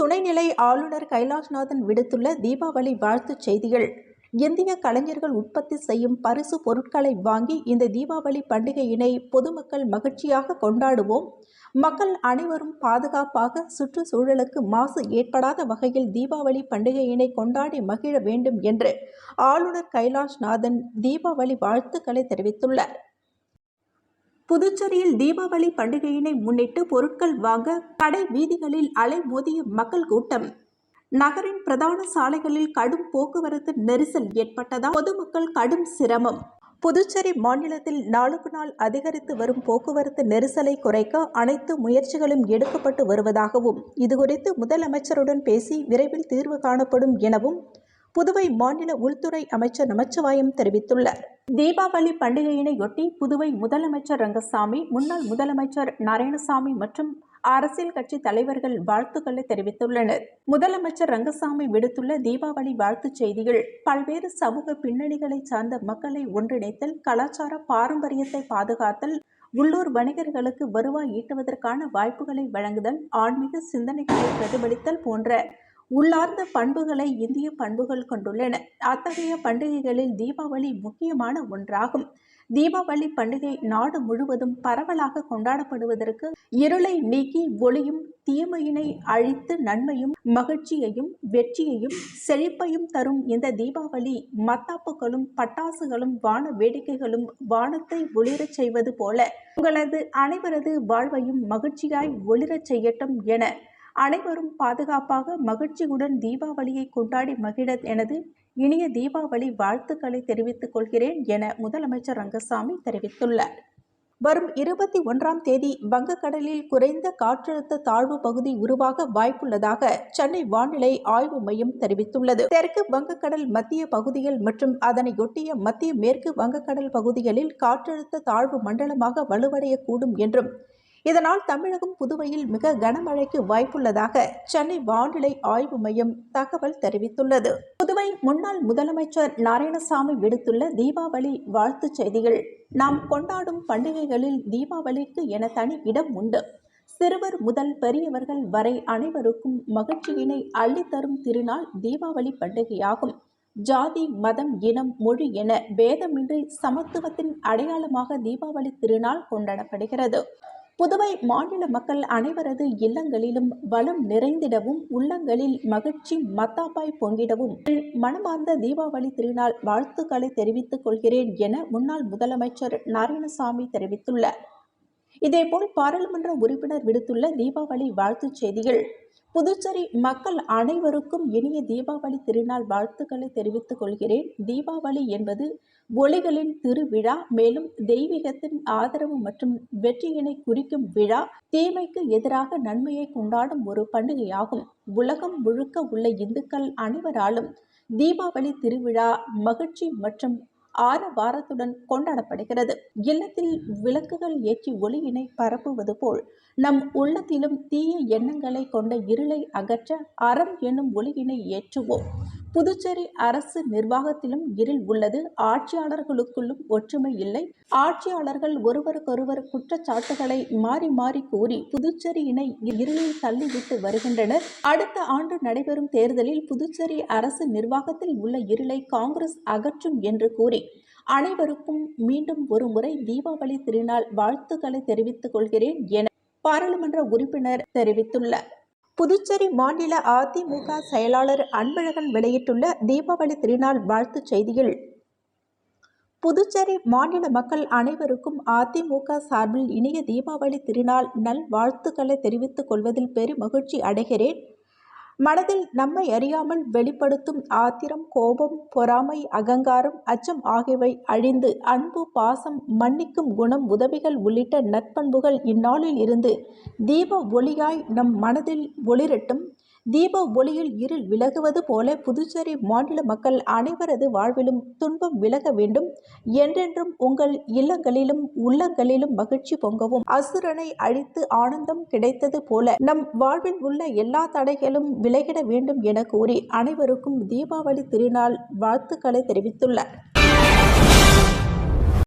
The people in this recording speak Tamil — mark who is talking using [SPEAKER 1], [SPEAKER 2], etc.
[SPEAKER 1] துணைநிலை ஆளுநர் கைலாஷ்நாதன் விடுத்துள்ள தீபாவளி வாழ்த்துச் செய்திகள் இந்திய கலைஞர்கள் உற்பத்தி செய்யும் பரிசு பொருட்களை வாங்கி இந்த தீபாவளி பண்டிகையினை பொதுமக்கள் மகிழ்ச்சியாக கொண்டாடுவோம் மக்கள் அனைவரும் பாதுகாப்பாக சுற்றுச்சூழலுக்கு மாசு ஏற்படாத வகையில் தீபாவளி பண்டிகையினை கொண்டாடி மகிழ வேண்டும் என்று ஆளுநர் கைலாஷ்நாதன் தீபாவளி வாழ்த்துக்களை தெரிவித்துள்ளார் புதுச்சேரியில் தீபாவளி பண்டிகையினை முன்னிட்டு பொருட்கள் வாங்க கடை வீதிகளில் மோதிய மக்கள் கூட்டம் நகரின் பிரதான சாலைகளில் கடும் போக்குவரத்து நெரிசல் ஏற்பட்டதால் பொதுமக்கள் கடும் சிரமம் புதுச்சேரி மாநிலத்தில் நாளுக்கு நாள் அதிகரித்து வரும் போக்குவரத்து நெரிசலை குறைக்க அனைத்து முயற்சிகளும் எடுக்கப்பட்டு வருவதாகவும் இதுகுறித்து முதலமைச்சருடன் பேசி விரைவில் தீர்வு காணப்படும் எனவும் புதுவை மாநில உள்துறை அமைச்சர் நமச்சிவாயம் தெரிவித்துள்ளார் தீபாவளி பண்டிகையினையொட்டி புதுவை முதலமைச்சர் ரங்கசாமி முன்னாள் முதலமைச்சர் நாராயணசாமி மற்றும் அரசியல் கட்சி தலைவர்கள் வாழ்த்துக்களை தெரிவித்துள்ளனர் முதலமைச்சர் ரங்கசாமி விடுத்துள்ள தீபாவளி வாழ்த்துச் செய்திகள் பல்வேறு சமூக பின்னணிகளை சார்ந்த மக்களை ஒன்றிணைத்தல் கலாச்சார பாரம்பரியத்தை பாதுகாத்தல் உள்ளூர் வணிகர்களுக்கு வருவாய் ஈட்டுவதற்கான வாய்ப்புகளை வழங்குதல் ஆன்மீக சிந்தனைகளை பிரதிபலித்தல் போன்ற உள்ளார்ந்த பண்புகளை இந்திய பண்புகள் கொண்டுள்ளன அத்தகைய பண்டிகைகளில் தீபாவளி முக்கியமான ஒன்றாகும் தீபாவளி பண்டிகை நாடு முழுவதும் பரவலாக கொண்டாடப்படுவதற்கு இருளை நீக்கி ஒளியும் தீமையினை அழித்து நன்மையும் மகிழ்ச்சியையும் வெற்றியையும் செழிப்பையும் தரும் இந்த தீபாவளி மத்தாப்புகளும் பட்டாசுகளும் வான வேடிக்கைகளும் வானத்தை ஒளிரச் செய்வது போல உங்களது அனைவரது வாழ்வையும் மகிழ்ச்சியாய் ஒளிரச் செய்யட்டும் என அனைவரும் பாதுகாப்பாக மகிழ்ச்சியுடன் தீபாவளியை கொண்டாடி மகிழ எனது இனிய தீபாவளி வாழ்த்துக்களை தெரிவித்துக் கொள்கிறேன் என முதலமைச்சர் ரங்கசாமி தெரிவித்துள்ளார் வரும் இருபத்தி ஒன்றாம் தேதி வங்கக்கடலில் குறைந்த காற்றழுத்த தாழ்வு பகுதி உருவாக வாய்ப்புள்ளதாக சென்னை வானிலை ஆய்வு மையம் தெரிவித்துள்ளது தெற்கு வங்கக்கடல் மத்திய பகுதிகள் மற்றும் அதனையொட்டிய மத்திய மேற்கு வங்கக்கடல் பகுதிகளில் காற்றழுத்த தாழ்வு மண்டலமாக வலுவடையக்கூடும் என்றும் இதனால் தமிழகம் புதுவையில் மிக கனமழைக்கு வாய்ப்புள்ளதாக சென்னை வானிலை ஆய்வு மையம் தகவல் தெரிவித்துள்ளது புதுவை முன்னாள் முதலமைச்சர் நாராயணசாமி விடுத்துள்ள தீபாவளி வாழ்த்துச் செய்திகள் நாம் கொண்டாடும் பண்டிகைகளில் தீபாவளிக்கு என தனி இடம் உண்டு சிறுவர் முதல் பெரியவர்கள் வரை அனைவருக்கும் மகிழ்ச்சியினை அள்ளித்தரும் திருநாள் தீபாவளி பண்டிகையாகும் ஜாதி மதம் இனம் மொழி என பேதமின்றி சமத்துவத்தின் அடையாளமாக தீபாவளி திருநாள் கொண்டாடப்படுகிறது புதுவை மாநில மக்கள் அனைவரது இல்லங்களிலும் வளம் நிறைந்திடவும் உள்ளங்களில் மகிழ்ச்சி மத்தாப்பாய் பொங்கிடவும் மனமார்ந்த தீபாவளி திருநாள் வாழ்த்துக்களை தெரிவித்துக் கொள்கிறேன் என முன்னாள் முதலமைச்சர் நாராயணசாமி தெரிவித்துள்ளார் இதேபோல் பாராளுமன்ற உறுப்பினர் விடுத்துள்ள தீபாவளி வாழ்த்துச் செய்திகள் புதுச்சேரி மக்கள் அனைவருக்கும் இனிய தீபாவளி திருநாள் வாழ்த்துக்களை தெரிவித்துக் கொள்கிறேன் தீபாவளி என்பது ஒளிகளின் திருவிழா மேலும் தெய்வீகத்தின் ஆதரவு மற்றும் வெற்றியினை குறிக்கும் விழா தீமைக்கு எதிராக நன்மையை கொண்டாடும் ஒரு பண்டிகையாகும் உலகம் முழுக்க உள்ள இந்துக்கள் அனைவராலும் தீபாவளி திருவிழா மகிழ்ச்சி மற்றும் ஆரவாரத்துடன் கொண்டாடப்படுகிறது இல்லத்தில் விளக்குகள் ஏற்றி ஒளியினை பரப்புவது போல் நம் உள்ளத்திலும் தீய எண்ணங்களை கொண்ட இருளை அகற்ற அறம் என்னும் ஒளியினை ஏற்றுவோம் புதுச்சேரி அரசு நிர்வாகத்திலும் இருள் உள்ளது ஆட்சியாளர்களுக்குள்ளும் ஒற்றுமை இல்லை ஆட்சியாளர்கள் ஒருவருக்கொருவர் குற்றச்சாட்டுகளை மாறி மாறி கூறி புதுச்சேரியினை இருளில் தள்ளிவிட்டு வருகின்றனர் அடுத்த ஆண்டு நடைபெறும் தேர்தலில் புதுச்சேரி அரசு நிர்வாகத்தில் உள்ள இருளை காங்கிரஸ் அகற்றும் என்று கூறி அனைவருக்கும் மீண்டும் ஒரு முறை தீபாவளி திருநாள் வாழ்த்துக்களை தெரிவித்துக் கொள்கிறேன் என பாராளுமன்ற உறுப்பினர் தெரிவித்துள்ளார் புதுச்சேரி மாநில அதிமுக செயலாளர் அன்பழகன் வெளியிட்டுள்ள தீபாவளி திருநாள் வாழ்த்துச் செய்தியில் புதுச்சேரி மாநில மக்கள் அனைவருக்கும் அதிமுக சார்பில் இனிய தீபாவளி திருநாள் நல் வாழ்த்துக்களை தெரிவித்துக் கொள்வதில் பெருமகிழ்ச்சி அடைகிறேன் மனதில் நம்மை அறியாமல் வெளிப்படுத்தும் ஆத்திரம் கோபம் பொறாமை அகங்காரம் அச்சம் ஆகியவை அழிந்து அன்பு பாசம் மன்னிக்கும் குணம் உதவிகள் உள்ளிட்ட நற்பண்புகள் இந்நாளில் இருந்து தீப ஒளியாய் நம் மனதில் ஒளிரட்டும் தீப ஒளியில் இருள் விலகுவது போல புதுச்சேரி மாநில மக்கள் அனைவரது வாழ்விலும் துன்பம் விலக வேண்டும் என்றென்றும் உங்கள் இல்லங்களிலும் உள்ளங்களிலும் மகிழ்ச்சி பொங்கவும் அசுரனை அழித்து ஆனந்தம் கிடைத்தது போல நம் வாழ்வில் உள்ள எல்லா தடைகளும் விலகிட வேண்டும் என கூறி அனைவருக்கும் தீபாவளி திருநாள் வாழ்த்துக்களை தெரிவித்துள்ளார்